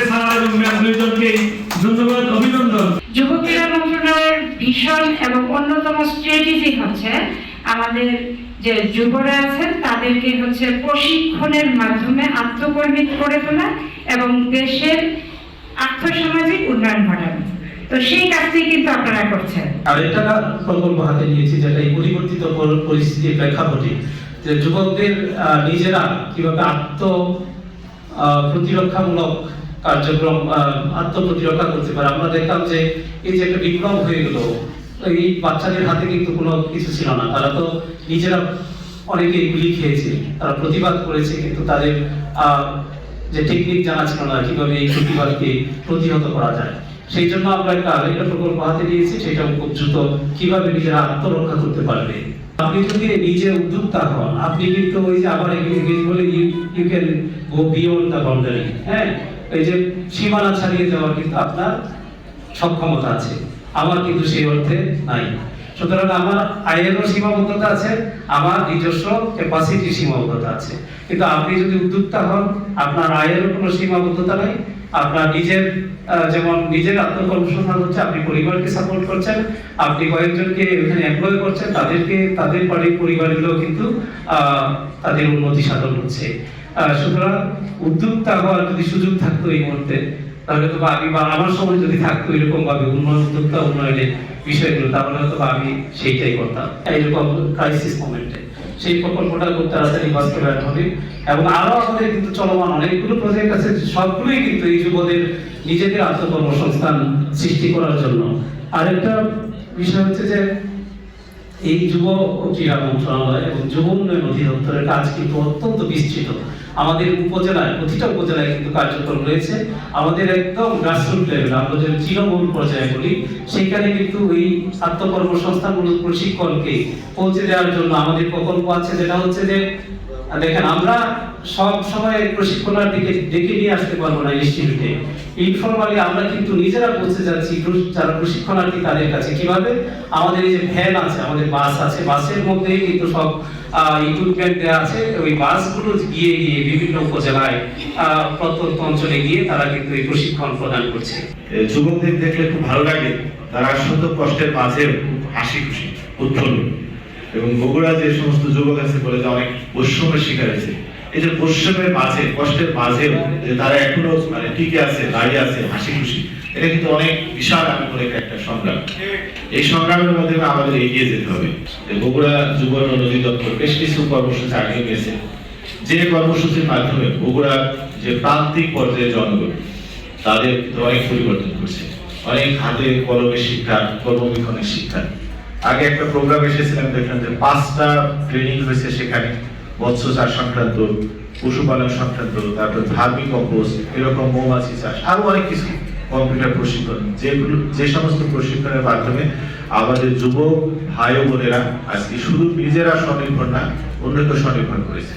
Sir এবং ma'am দুইজনকে ধন্যবাদ অভিনন্দন। মন্ত্রণালয়ের ভীষণ এবং অন্যতম স্ট্র্যাটেজি হচ্ছে আমাদের যে যুবরা আছেন তাদেরকে হচ্ছে প্রশিক্ষণের মাধ্যমে আত্মকর্মী করে তোলা এবং দেশের আর্থসামাজিক উন্নয়ন ঘটানো। তো সেই কাজটি কিন্তু আপনারা করছেন। আর একটা প্রকল্প হাতে নিয়েছি যেটা এই পরিবর্তিত পরিস্থিতির প্রেক্ষাপটে যে যুবকদের নিজেরা কীভাবে আত্ম আহ, প্রতিরক্ষামূলক কার্যক্রম আত্মপ্রতিরক্ষা করতে পারে। আমরা দেখলাম যে এই যে একটা বিপ্লব হয়ে গেল এই বাচ্চাদের হাতে কিন্তু কোনো কিছু ছিল না। তারা তো নিজেরা অনেকে গুলি খেয়েছে, তারা প্রতিবাদ করেছে, কিন্তু তাদের যে টেকনিক জানা ছিল না কীভাবে এই প্রতিবাদকে প্রতিহত করা যায়। সেই জন্য আমরা একটা আরেকটা প্রকল্প হাতে নিয়েছি, সেটা খুব দ্রুত কীভাবে নিজেরা আত্মরক্ষা করতে পারবে। আপনি যদি নিজে উদ্যোক্তা হন, আপনি কিন্তু ওই যে আবার you can go beyond the boundary হ্যাঁ? এই যে সীমানা ছাড়িয়ে যাওয়ার কিন্তু আপনার সক্ষমতা আছে। আমার কিন্তু সেই অর্থে নাই। সুতরাং আমার আয়েরও সীমাবদ্ধতা আছে, আমার নিজস্ব ক্যাপাসিটি সীমাবদ্ধতা আছে। কিন্তু আপনি যদি উদ্যোক্তা হন, আপনার আয়েরও কোনো সীমাবদ্ধতা নাই। আপনার নিজের যেমন নিজের আত্মকর্মসংস্থান হচ্ছে, আপনি পরিবারকে সাপোর্ট করছেন, আপনি কয়েকজনকে এখানে এমপ্লয় করছেন, তাদেরকে, তাদের পরিবারগুলো কিন্তু তাদের উন্নতি সাধন হচ্ছে। সুতরাং উদ্যোক্তা হওয়ার যদি সুযোগ থাকতো এই মুহূর্তে, তাহলে তো আমি বা আমার সময় যদি থাকতো এরকম ভাবে উন্নয়ন উদ্যোক্তা উন্নয়নের বিষয়গুলো, তাহলে হয়তো আমি সেইটাই করতাম। এইরকম ক্রাইসিস মোমেন্টে সেই প্রকল্পটা খুব তাড়াতাড়ি বাস্তবায়ন হবে। এবং আরও আমাদের কিন্তু চলমান অনেকগুলো প্রজেক্ট আছে, সবগুলোই কিন্তু এই যুবদের নিজেদের আত্মকর্মসংস্থান সৃষ্টি করার জন্য। আরেকটা বিষয় হচ্ছে যে এই যুব ক্রীড়া মন্ত্রণালয় এবং যুব উন্নয়ন অধিদপ্তরের কাজ কিন্তু অত্যন্ত বিস্তৃত। আমাদের উপজেলায়, প্রতিটা উপজেলায় কিন্তু কার্যক্রম রয়েছে। আমাদের একদম গ্রাসরুট লেভেল আমরা যে তৃণমূল পর্যায়ে বলি সেখানে কিন্তু এই আত্মকর্মসংস্থানমূলক প্রশিক্ষণকে পৌঁছে দেওয়ার জন্য আমাদের প্রকল্প আছে। যেটা হচ্ছে যে দেখেন, আমরা সব সময় প্রশিক্ষণার্থীকে ডেকে নিয়ে আসতে পারব না ইনস্টিটিউটে ইনফরমালি আমরা কিন্তু নিজেরা পৌঁছে যাচ্ছি যারা প্রশিক্ষণার্থী তাদের কাছে। কীভাবে? আমাদের এই যে ভ্যান আছে, আমাদের বাস আছে। বাসের মধ্যেই কিন্তু সব ইকুইপমেন্ট দেওয়া আছে। ওই বাসগুলো গিয়ে গিয়ে বিভিন্ন উপজেলায় প্রত্যন্ত অঞ্চলে গিয়ে তারা কিন্তু এই প্রশিক্ষণ প্রদান করছে। যুবকদের দেখলে খুব ভালো লাগে। তারা শত কষ্টের মাঝে খুব হাসি খুশি উৎফুল্ল এবং বগুড়া যে সমস্ত যুবক আছে বলে যে অনেক বৈষম্যের শিকার হয়েছে। এই যে বৈষম্যের মাঝে, কষ্টের মাঝেও যে তারা এখনও মানে টিকে আছে, দাঁড়িয়ে আছে হাসি খুশি এটা কিন্তু অনেক বিশাল আমি মনে একটা সংগ্রাম। এই সংগ্রামের মধ্যে আমাদের এগিয়ে যেতে হবে। বগুড়া যুব উন্নয়ন অধিদপ্তর বেশ কিছু কর্মসূচি আগে নিয়েছে। যে কর্মসূচির মাধ্যমে বগুড়ার যে প্রান্তিক পর্যায়ে জনগণ, তাদের অনেক পরিবর্তন করছে। অনেক হাতে কলমে শিক্ষা কর্মবিক্ষণের শিক্ষা। আগে একটা প্রোগ্রাম এসেছিলাম, দেখলাম যে পাঁচটা ট্রেনিং হয়েছে সেখানে। মৎস্য চাষ সংক্রান্ত, পশুপালন সংক্রান্ত, তারপর ধার্মিক অভ্যোস এরকম মৌমাছি চাষ, আরও অনেক কিছু কম্পিউটার প্রশিক্ষণ, যেগুলো, যে সমস্ত প্রশিক্ষণের মাধ্যমে আমাদের যুবক, ভাই বোনেরা আজকে শুধু নিজেরা স্বনির্ভর না অন্যকে স্বনির্ভর করেছে।